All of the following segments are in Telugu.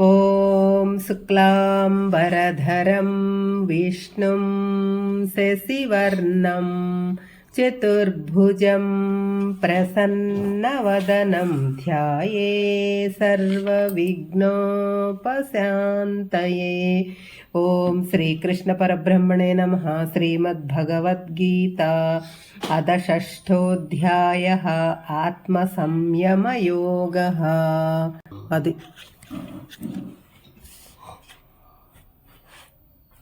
ॐ शुक्लाम्बरधरं, विष्णुं शशिवर्णं, चतुर्भुजं प्रसन्नवदनं ध्याये सर्वविघ्नोपशान्तये। ॐ श्रीकृष्णपरब्रह्मणे नमः, श्रीमद्भगवद्गीता अथ षष्ठोऽध्यायः आत्मसंयमयोगः। అది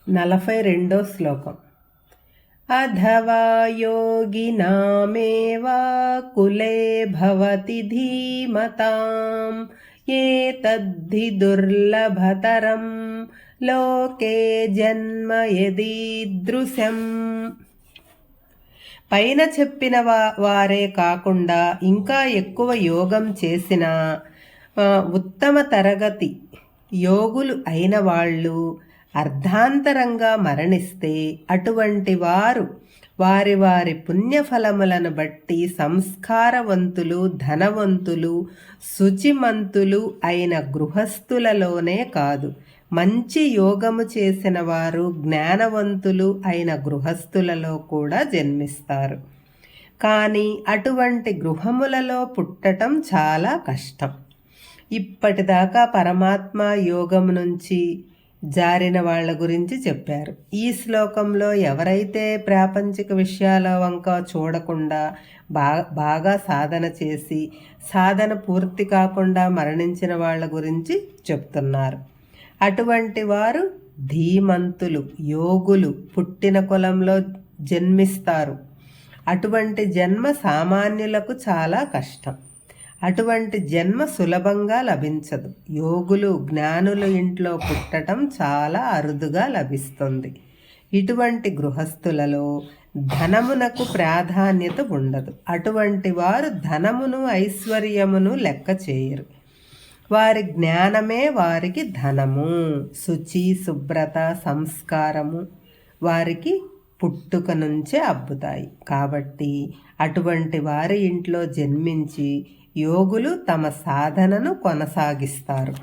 నలభై రెండో శ్లోకం. అధవా యోగినామేవా కులే భవతి ధీమతాం ఏతద్ధి దుర్లభతరం లోకే జన్మ యదీదృశం పైన చెప్పిన వారే కాకుండా ఇంకా ఎక్కువ యోగం చేసిన ఉత్తమ తరగతి యోగులు అయిన వాళ్ళు అర్ధాంతరంగా మరణిస్తే అటువంటి వారు వారి వారి పుణ్యఫలములను బట్టి సంస్కారవంతులు ధనవంతులు శుచిమంతులు అయిన గృహస్థులలోనే కాదు. మంచి యోగము చేసిన వారు జ్ఞానవంతులు అయిన గృహస్థులలో కూడా జన్మిస్తారు. కానీ అటువంటి గృహములలో పుట్టటం చాలా కష్టం. ఇప్పటిదాకా పరమాత్మ యోగం నుంచి జారిన వాళ్ళ గురించి చెప్పారు. ఈ శ్లోకంలో ఎవరైతే ప్రాపంచిక విషయాల వంక చూడకుండా బాగా బాగా సాధన చేసి సాధన పూర్తి కాకుండా మరణించిన వాళ్ళ గురించి చెప్తున్నారు. అటువంటి వారు ధీమంతులు యోగులు పుట్టిన కులంలో జన్మిస్తారు. అటువంటి జన్మ సామాన్యులకు చాలా కష్టం. అటువంటి జన్మ సులభంగా లభించదు. యోగులు జ్ఞానుల ఇంట్లో పుట్టడం చాలా అరుదుగా లభిస్తుంది. ఇటువంటి గృహస్థులలో ధనమునకు ప్రాధాన్యత ఉండదు. అటువంటి వారు ధనమును ఐశ్వర్యమును లెక్క చేయరు. వారి జ్ఞానమే వారికి ధనము శుచి శుభ్రత సంస్కారము వారికి పుట్టుక నుంచే అబ్బుతాయి. కాబట్టి అటువంటి వారి ఇంట్లో జన్మించి యోగులు తమ సాధనను కొనసాగిస్తారు.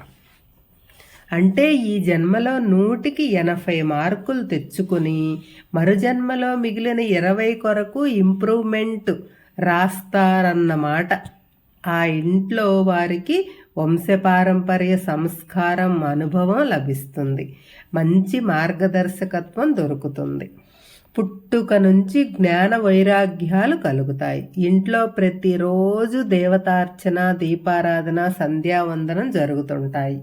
అంటే ఈ జన్మలో నూటికి ఎనభై మార్కులు తెచ్చుకుని మరుజన్మలో మిగిలిన ఇరవై కొరకు ఇంప్రూవ్మెంట్ రాస్తారన్నమాట ఆ ఇంట్లో వారికి వంశపారంపర్య సంస్కారం అనుభవం లభిస్తుంది. మంచి మార్గదర్శకత్వం దొరుకుతుంది. పుట్టుక నుంచి జ్ఞాన వైరాగ్యాలు కలుగుతాయి. ఇంట్లో ప్రతిరోజు దేవతార్చన దీపారాధన సంధ్యావందనం జరుగుతుంటాయి.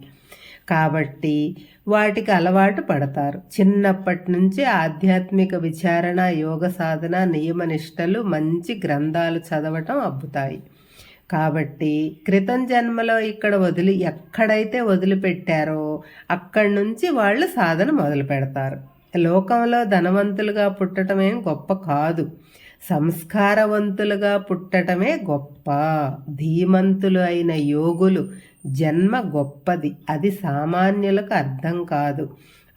కాబట్టి వాటికి అలవాటు పడతారు. చిన్నప్పటి నుంచి ఆధ్యాత్మిక విచారణ యోగ సాధన నియమనిష్టలు మంచి గ్రంథాలు చదవటం అబ్బుతాయి. కాబట్టి క్రితం జన్మలో ఇక్కడ వదిలి ఎక్కడైతే వదిలిపెట్టారో అక్కడి నుంచి వాళ్ళు సాధన మొదలు పెడతారు లోకంలో ధనవంతులుగా పుట్టటమేం గొప్ప కాదు. సంస్కారవంతులుగా పుట్టటమే గొప్ప. ధీమంతులు అయిన యోగులు జన్మ గొప్పది. అది సామాన్యులకు అర్థం కాదు.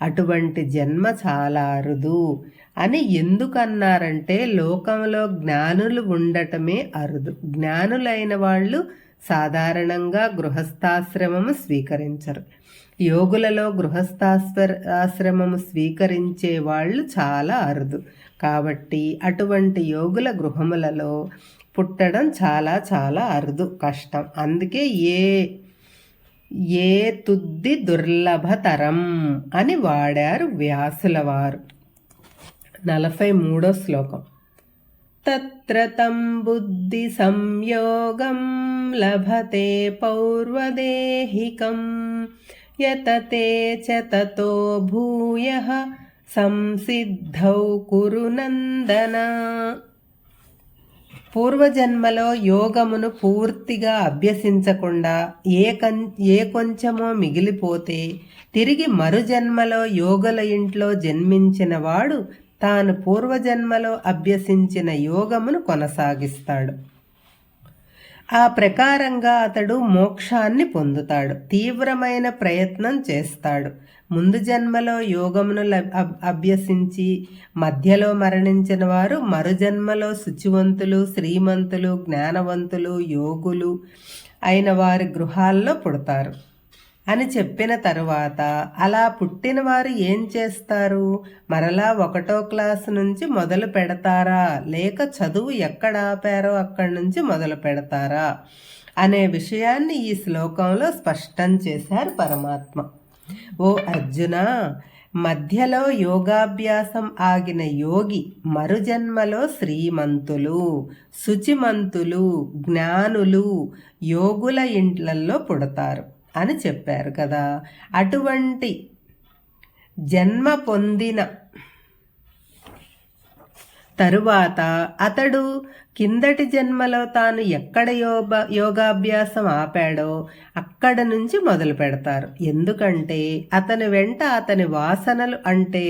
అటువంటి జన్మ చాలా అరుదు అని ఎందుకన్నారంటే లోకంలో జ్ఞానులు ఉండటమే అరుదు. జ్ఞానులైన వాళ్ళు సాధారణంగా గృహస్థాశ్రమము స్వీకరించరు. యోగులలో గృహస్థాశ్రమము స్వీకరించే వాళ్ళు చాలా అరుదు. కాబట్టి అటువంటి యోగుల గృహములలో పుట్టడం చాలా చాలా అరుదు కష్టం. అందుకే ఏ ఏ తుద్ది దుర్లభతరం అని వాడారు వ్యాసుల వారు నలభై మూడో శ్లోకం. తత్ర తం బుద్ధి సంయోగం లభతే పౌర్వదేహికం యతతే చ తతో భూయ సంసిద్ధౌ కురునందన పూర్వజన్మలో యోగమును పూర్తిగా అభ్యసించకుండా ఏ కం ఏ కొంచెమో మిగిలిపోతే తిరిగి మరుజన్మలో యోగల ఇంట్లో జన్మించినవాడు తాను పూర్వజన్మలో అభ్యసించిన యోగమును కొనసాగిస్తాడు. ఆ ప్రకారంగా అతడు మోక్షాన్ని పొందుతాడు. తీవ్రమైన ప్రయత్నం చేస్తాడు. ముందు జన్మలో యోగమును అభ్యసించి మధ్యలో మరణించిన వారు మరుజన్మలో శుచివంతులు శ్రీమంతులు జ్ఞానవంతులు యోగులు అయిన వారి గృహాల్లో పుడతారు. అని చెప్పిన తరువాత అలా పుట్టిన వారు ఏం చేస్తారు? మరలా ఒకటో క్లాస్ నుంచి మొదలు పెడతారా? లేక చదువు ఎక్కడ ఆపారో అక్కడి నుంచి మొదలు పెడతారా? అనే విషయాన్ని ఈ శ్లోకంలో స్పష్టం చేశారు పరమాత్మ. ఓ అర్జున మధ్యలో యోగాభ్యాసం ఆగిన యోగి మరుజన్మలో శ్రీమంతులు శుచిమంతులు జ్ఞానులు యోగుల ఇంట్లల్లో పుడతారు. అని చెప్పారు కదా. అటువంటి జన్మ పొందిన తరువాత అతడు కిందటి జన్మలో తాను ఎక్కడ యోగ యోగాభ్యాసం ఆపాడో అక్కడ నుంచి మొదలు పెడతారు. ఎందుకంటే అతని వెంట అతని వాసనలు అంటే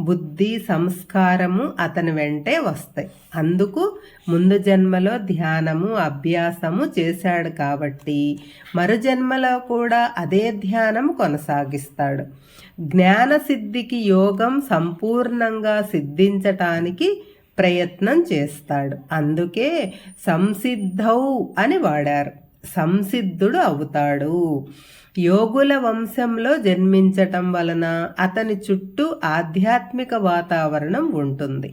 బుద్ధి సంస్కారము అతని వెంటే వస్తాయి. అందుకు ముందు జన్మలో ధ్యానము అభ్యాసము చేశాడు కాబట్టి మరు జన్మలో కూడా అదే ధ్యానం కొనసాగిస్తాడు. జ్ఞాన సిద్ధికి యోగం సంపూర్ణంగా సిద్ధించటానికి ప్రయత్నం చేస్తాడు. అందుకే సంసిద్ధౌ అని వాడారు. సంసిద్ధుడు అవుతాడు. యోగుల వంశంలో జన్మించటం వలన అతని చుట్టూ ఆధ్యాత్మిక వాతావరణం ఉంటుంది.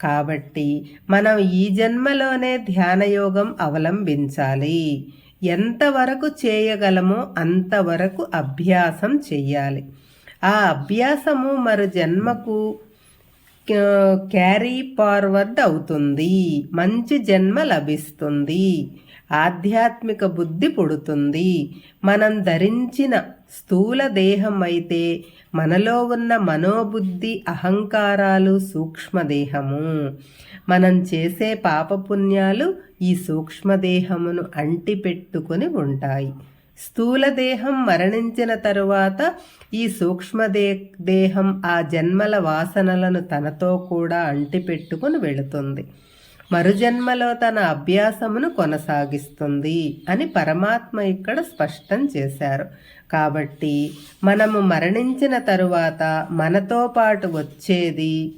కాబట్టి మనం ఈ జన్మలోనే ధ్యానయోగం అవలంబించాలి. ఎంతవరకు చేయగలమో అంతవరకు అభ్యాసం చెయ్యాలి. ఆ అభ్యాసము మరు జన్మకు క్యారీ ఫార్వర్డ్ అవుతుంది. మంచి జన్మ లభిస్తుంది. ఆధ్యాత్మిక బుద్ధి పుడుతుంది. మనం ధరించిన స్థూల దేహం అయితే మనలో ఉన్న మనోబుద్ధి అహంకారాలు సూక్ష్మదేహము మనం చేసే పాపపుణ్యాలు ఈ సూక్ష్మదేహమును అంటిపెట్టుకుని ఉంటాయి. స్థూల దేహం మరణించిన తరువాత ఈ సూక్ష్మదే దేహం ఆ జన్మల వాసనలను తనతో కూడా అంటిపెట్టుకుని వెళుతుంది. మరుజన్మలో తన అభ్యాసమును కొనసాగిస్తుంది అని పరమాత్మ ఇక్కడ స్పష్టం చేశారు. కాబట్టి మనము మరణించిన తరువాత మనతో పాటు వచ్చేది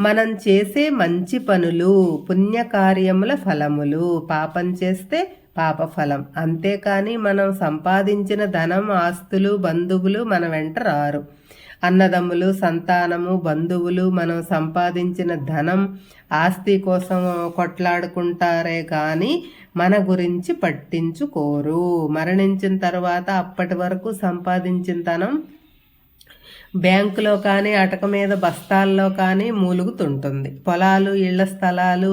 మనం చేసే మంచి పనులు పుణ్యకార్యముల ఫలములు పాపం చేస్తే పాపఫలం. అంతేకాని మనం సంపాదించిన ధనం ఆస్తులు బంధువులు మన వెంట రారు. అన్నదమ్ములు సంతానము బంధువులు మనం సంపాదించిన ధనం ఆస్తి కోసం కొట్లాడుకుంటారే కానీ మన గురించి పట్టించుకోరు. మరణించిన తర్వాత అప్పటి వరకు సంపాదించిన ధనం బ్యాంకులో కానీ అటక మీద బస్తాల్లో కానీ మూలుగుతుంటుంది. పొలాలు ఇళ్ళ స్థలాలు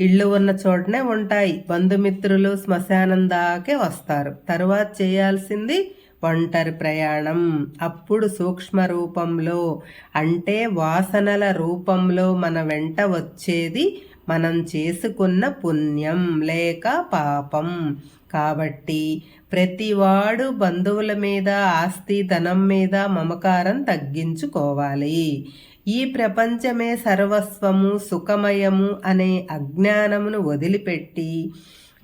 ఇళ్ళు ఉన్న చోటనే ఉంటాయి. బంధుమిత్రులు శ్మశానం దాకే వస్తారు. తరువాత చేయాల్సింది ఒంటరి ప్రయాణం. అప్పుడు సూక్ష్మ రూపంలో అంటే వాసనల రూపంలో మన వెంట వచ్చేది మనం చేసుకున్న పుణ్యం లేక పాపం. కాబట్టి ప్రతివాడు బంధువుల మీద ఆస్తి ధనం మీద మమకారం తగ్గించుకోవాలి. ఈ ప్రపంచమే సర్వస్వము సుఖమయము అనే అజ్ఞానమును వదిలిపెట్టి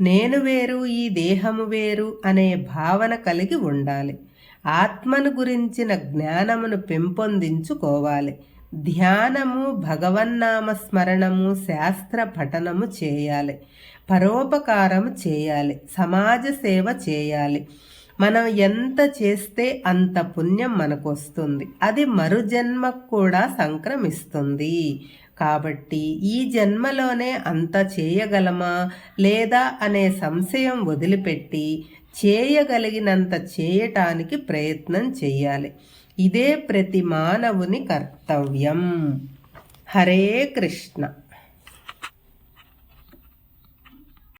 నేను వేరు ఈ దేహము వేరు అనే భావన కలిగి ఉండాలి. ఆత్మను గురించిన జ్ఞానమును పెంపొందించుకోవాలి. ధ్యానము భగవన్నామ స్మరణము శాస్త్ర పఠనము చేయాలి. పరోపకారము చేయాలి. సమాజ సేవ చేయాలి. మనం ఎంత చేస్తే అంత పుణ్యం మనకు వస్తుంది అది మరుజన్మకు కూడా సంక్రమిస్తుంది. కాబట్టి ఈ జన్మలోనే అంత చేయగలమా లేదా అనే సంశయం వదిలిపెట్టి చేయగలిగినంత చేయటానికి ప్రయత్నం చేయాలి. ఇదే ప్రతి మానవుని కర్తవ్యం. హరే కృష్ణ.